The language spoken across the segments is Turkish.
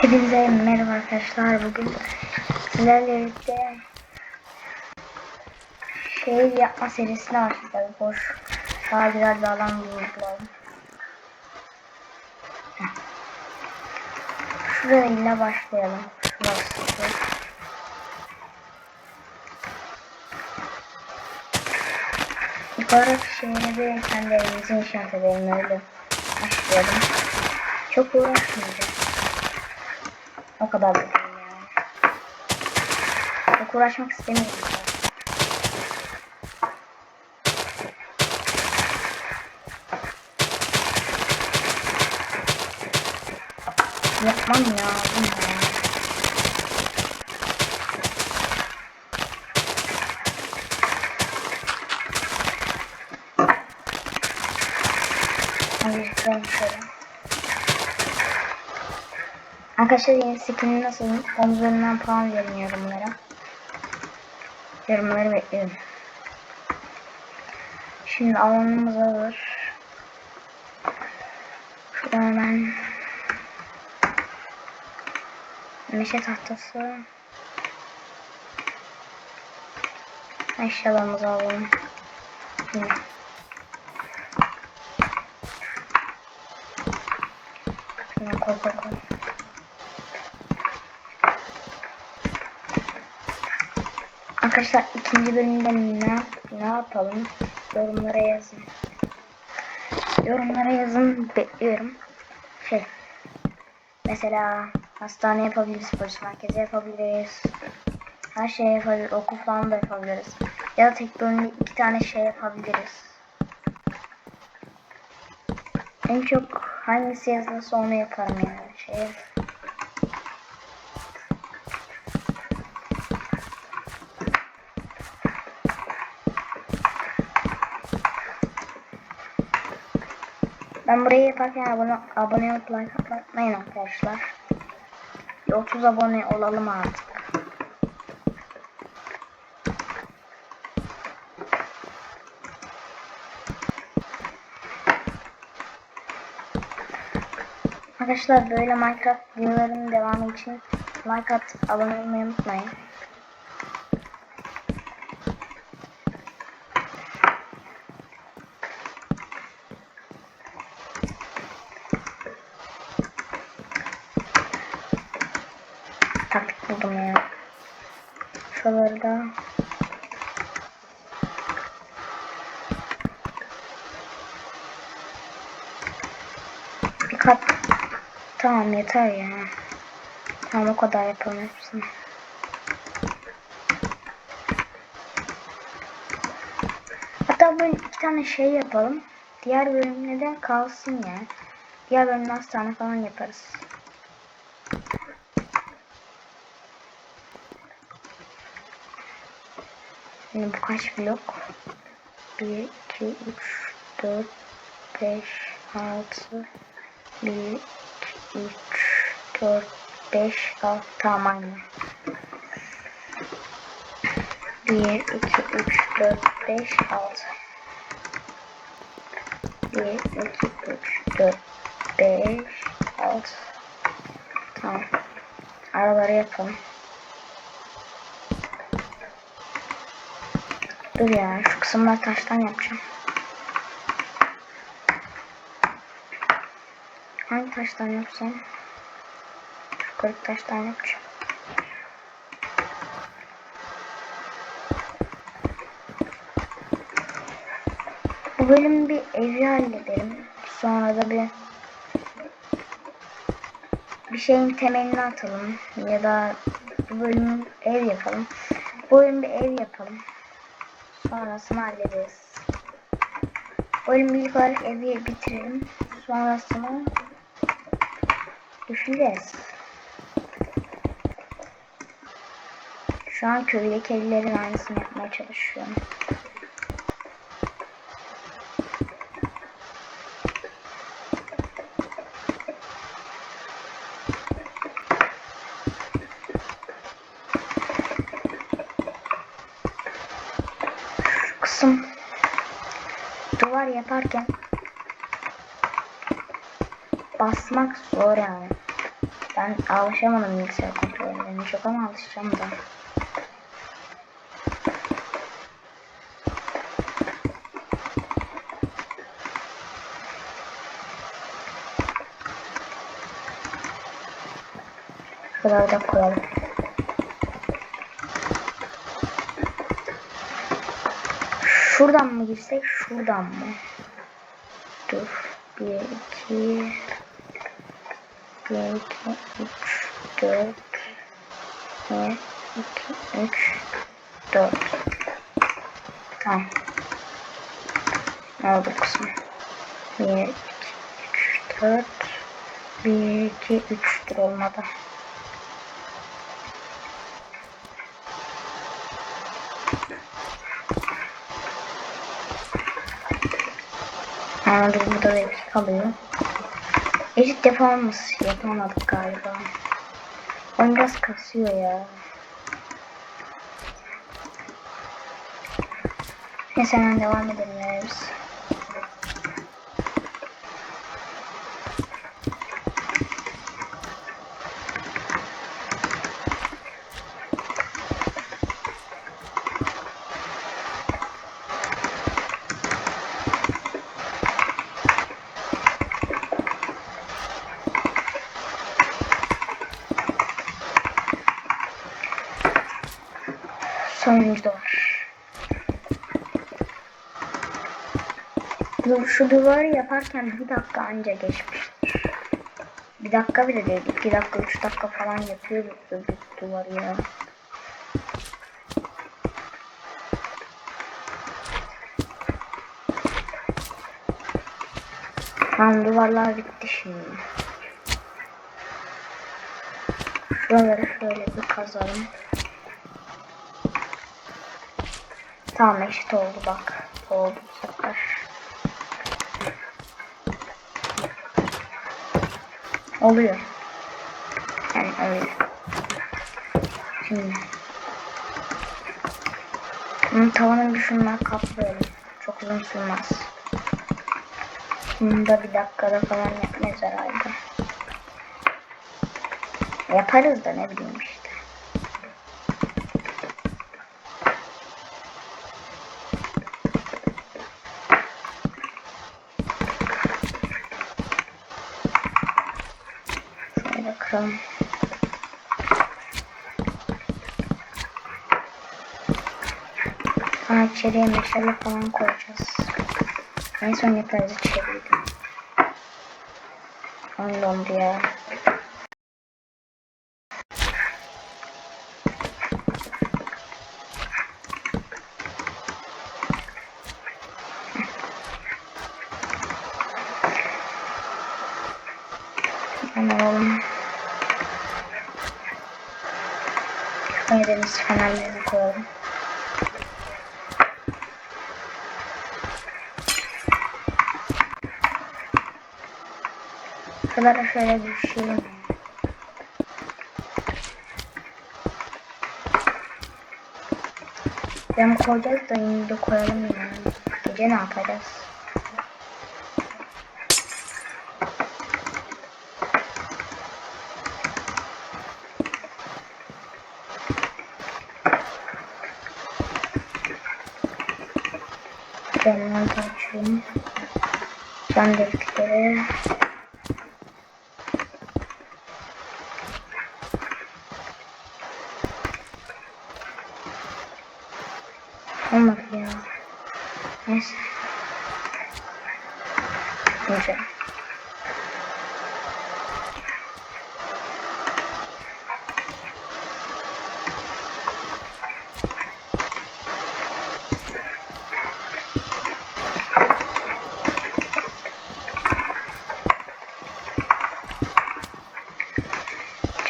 Hepinize merhaba arkadaşlar. Bugün sizlerle birlikte şehir yapma serisine başlayacağız. Boş daha güzel bir alan bulalım. Şurayla başlayalım. Şurası. Yukarı şehre bir kendi evimizi inşaat edelim öyle başlayalım. Çok uğraşmayacağız. O kadar yani. Çok uğraşmak istemiyorum. Yapmam ya. Bu ne ya? Hadi ben şöyle. Arkadaşlar yeni skin'i nasıl? Onun üzerinden puan verin yorumlara. Yorumları bekliyorum. Şimdi alanımız hazır. Şuradan hemen meşe tahtası eşyalarımızı alalım. Şimdi. Şuna koy koy koy. Arkadaşlar ikinci bölümde ne, ne yapalım? Yorumlara yazın. Yorumlara yazın bekliyorum. Şey. Mesela hastane yapabiliriz, polis merkezi yapabiliriz. Her şey yapabiliriz, okul falan da yapabiliriz. Ya da tek bölümde iki tane şey yapabiliriz. En çok hangisi yazılırsa onu yaparım yani. Şey, Ben burayı yaparken abone, abone olup arkadaşlar. Bir 30 abone olalım artık. Arkadaşlar böyle Minecraft videolarının devamı için like atıp abone olmayı unutmayın. taktik buldum ya. Şuraları da bir kat tamam yeter ya. Tamam o kadar yapalım hepsini. Hatta bu iki tane şey yapalım. Diğer bölümde de kalsın ya. Diğer bölümde hastane falan yaparız. Şimdi bu kaç blok? 1, 2, 3, 4, 5, 6, 1, 2, 3, 4, 5, 6 tamam aynı. 1, 2, 3, 4, 5, 6 1, 2, 3, 4, 5, 6 Tamam. Araları yapalım. Dur ya şu kısımlar taştan yapacağım. Hangi taştan yapsam? Şu kırık taştan yapacağım. Bu bölüm bir evi halledelim. Sonra da bir bir şeyin temelini atalım. Ya da bu bölüm ev yapalım. Bu bölüm bir ev yapalım. Sonrasını hallederiz. Bölüm ilk olarak evi bitirelim. Sonrasını düşüneceğiz. Şu an köydeki evlerin aynısını yapmaya çalışıyorum. kısım duvar yaparken basmak zor yani. Ben alışamadım bilgisayar kontrollerine çok ama alışacağım da. Şuraları da koyalım. Şuradan mı girsek şuradan mı? Dur. Bir, iki, bir, iki, üç, dört, bir, iki, üç, dört. Tamam. Ne oldu kısmı? Bir, iki, üç, dört, bir, iki, üçtür olmadı. Anladım burada da iki kalıyor. Eşit yapamamız yapamadık galiba. Oyun biraz kasıyor ya. Neyse devam edelim ya. Sonuncu da var. Bu şu duvarı yaparken bir dakika anca geçmiş. Bir dakika bile değil. iki dakika, üç dakika falan yapıyor bu duvarı ya. Tamam duvarlar bitti şimdi. Şuraları şöyle bir kazalım. Tamam eşit oldu bak. Oldu bu sefer. Oluyor. Yani öyle. Şimdi. Bunun tavanın bir şundan kaplayalım. Çok uzun sürmez. Bunu da bir dakikada falan yapmayız herhalde. Yaparız da ne bileyim işte. Şöyle kıralım. Aa içeriye meşale falan koyacağız. En son yaparız. Onu dondu ya. Oğlum. Şuraya deniz fenerlerini koyalım. Şuralara şöyle düşeyim. Cam koyacağız da yine de koyalım yani. Gece ne yapacağız? Camları da açayım. Cam delikleri. Olmadı ya. Neyse. Güzel.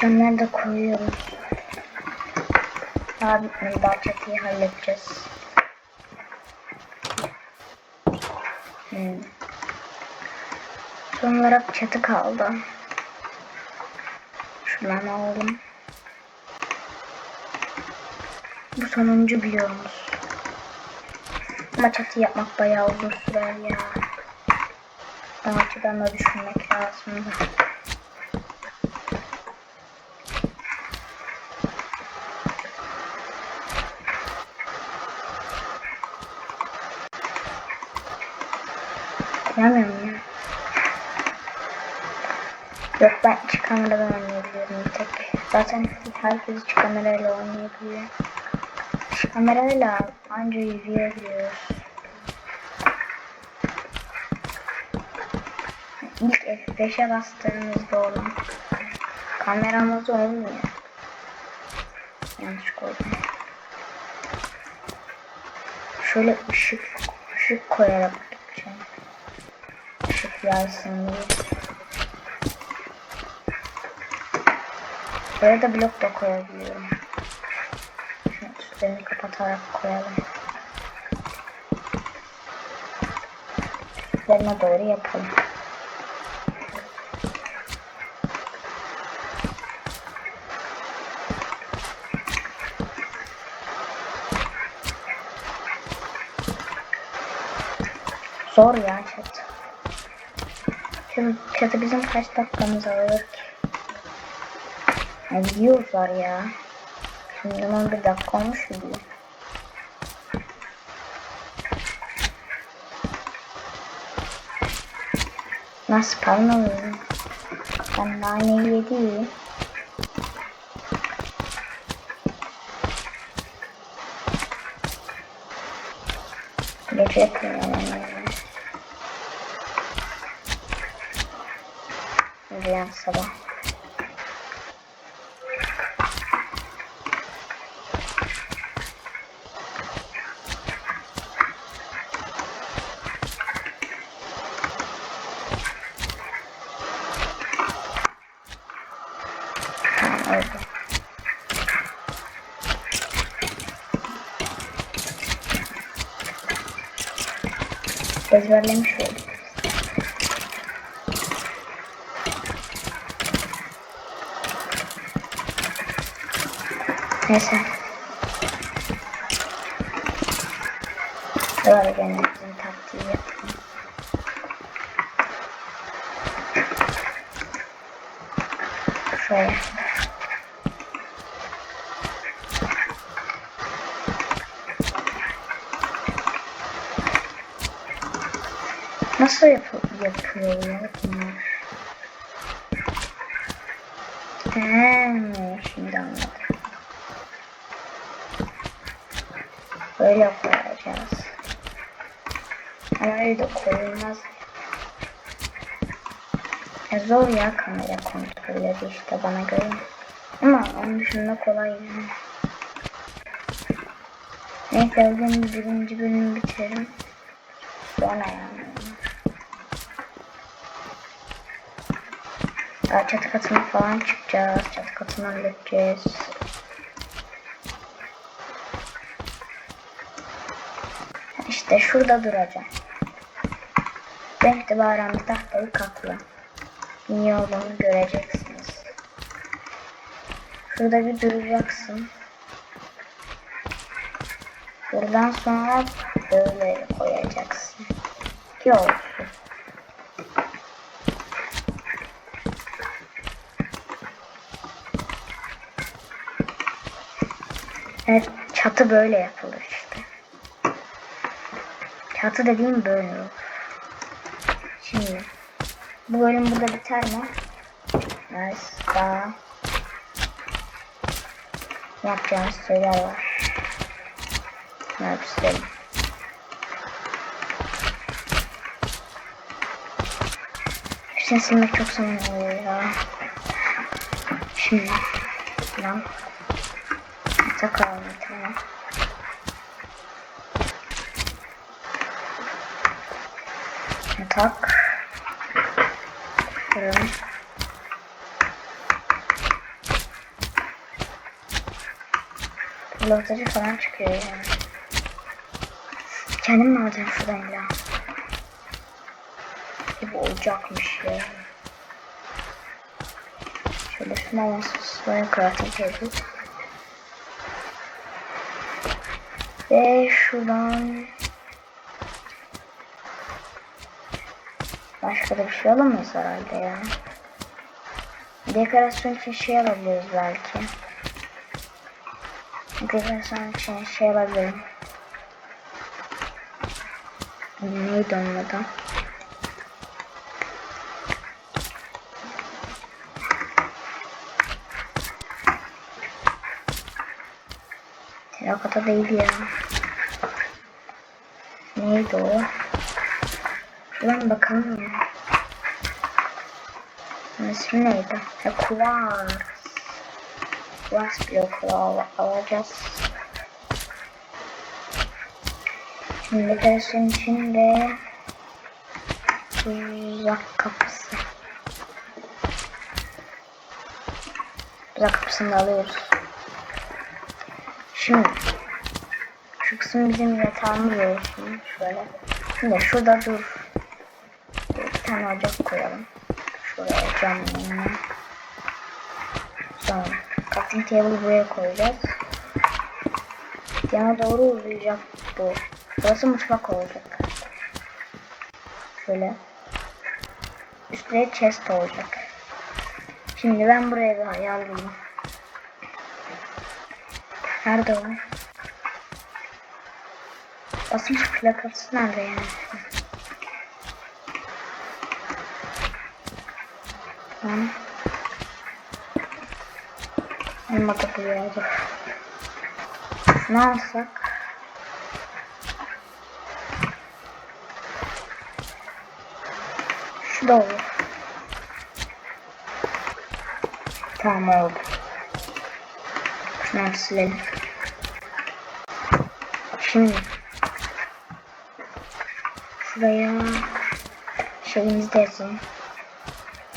Camları da koyuyoruz. Daha bitmedi. Daha çatıyı halledeceğiz. Hmm. Son çatı kaldı. Şuradan alalım. Bu sonuncu biyomuz. Ama çatı yapmak bayağı uzun sürer ya. O açıdan da düşünmek lazım. Gelmiyorum ya. Yok ben iç kameradan oynayabiliyorum bir tek. Zaten herkes iç kamerayla oynayabiliyor. İç kamerayla anca yürüyebiliyoruz. İlk F5'e bastığımızda olan kameramız olmuyor. Yanlış koydum. Şöyle ışık ışık koyarak diye. Buraya da blok da koyabiliyorum. Şunu üstlerini kapatarak koyalım. Üzerine doğru yapalım. Zor ya çatı. Çatı, çatı bizim kaç dakikamız alır ki? Ya gidiyoruz var ya. Şimdi 11 dakika olmuş gidiyor. Nasıl parmalıyorum? Ben naneyi yedim. Gece yapıyorum yani. Oldu. Ezberlemiş olduk. Neyse. Böyle gene taktiği yapalım. Şöyle. Nasıl yapı yapıyor ya bunlar? He, şimdi anladım. Böyle koyacağız. Öyle de koyulmaz. Ya zor ya kamera kontrolleri işte bana göre. Ama onun dışında kolay yani. Neyse bugün birinci bölümü bitirelim. Sonra yani. Daha çatı katına falan çıkacağız. Çatı katını halledeceğiz. İşte şurada duracağım. Ben itibaren bir tahtayı katla. Niye olduğunu göreceksiniz. Şurada bir duracaksın. Buradan sonra böyle koyacaksın. Ki olsun. Evet çatı böyle yapılır. Çatı dediğim böyle olur. Şimdi bu bölüm burada biter mi? Nice. Daha yapacağımız şeyler var. Ne yapayım? Hepsini çok zaman oluyor ya. Şimdi lan takalım bir. Tak. Fırın. Fırlatıcı falan çıkıyor yani. Kendim mi alacağım şuradan ya? Bu olacakmış ya. Şöyle şuna yansız böyle crafting table. Ve şuradan Başka bir şey alamayız herhalde ya. Dekorasyon için şey alabiliriz belki. Dekorasyon için şey alabilirim. Neydi onun adı? Terakota değil ya. Neydi o? Şuradan bakalım ya. Bunun ismi neydi? Ha, Kuvars. Kuvars bloku al alacağız. Şimdi dersin içinde tuzak kapısı. Tuzak kapısını alıyoruz. Şimdi şu kısım bizim yatağımız olsun. Şöyle. Şimdi şurada dur. Bir tane ocak koyalım. Şuraya camın önüne. Sonra crafting table buraya koyacağız. Yana doğru uzayacak bu. Burası mutfak olacak. Şöyle. Üstüne chest olacak. Şimdi ben buraya bir ayarlayayım. Nerede o? Basınç plakası nerede yani? Tamam. Elma buraya dur. Ne alsak? Şu da olur. Tamam oldu. Şunu silelim. Şimdi şuraya şeyimizi de yazalım.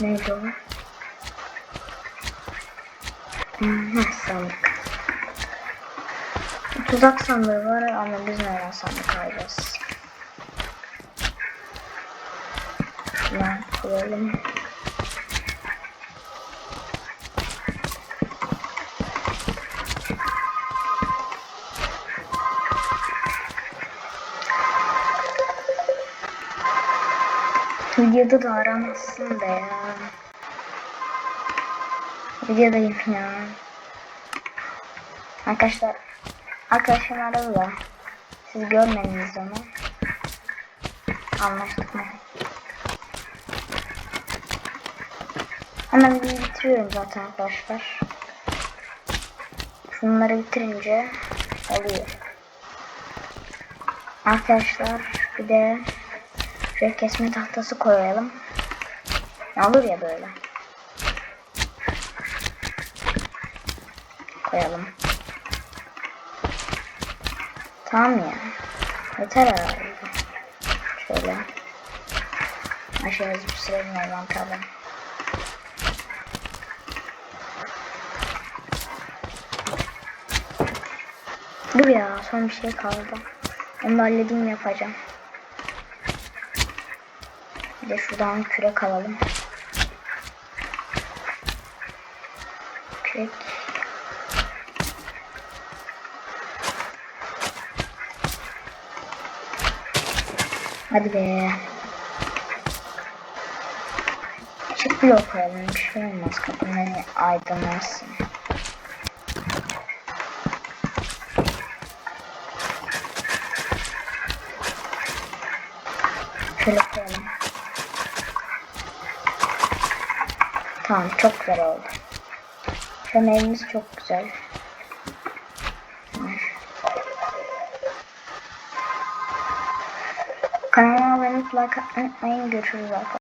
Neydi o? Hmm, sandık. Tuzak sandığı var ama biz nereden sandık alacağız? Şuradan koyalım. Videoda da aramazsın be ya. Videodayım ya. Arkadaşlar Arkadaşım aradı da siz görmediniz onu. Anlaştık mı? Hemen videoyu bitiriyorum zaten arkadaşlar. Şunları bitirince oluyor. Arkadaşlar bir de şöyle kesme tahtası koyalım. Ne olur ya böyle. Koyalım. Tamam ya. Yeter herhalde. Şöyle. Aşağıya bir silelim envanterden. Dur ya son bir şey kaldı. Onu halledeyim yapacağım. De şuradan kürek alalım. Kürek. Hadi be. Çık blok koyalım. Bir şey olmaz. Kapının aydınlansın. Şöyle koyalım. Tamam çok güzel oldu. Şu çok güzel. Kanalıma abone olup like unutmayın. Görüşürüz arkadaşlar.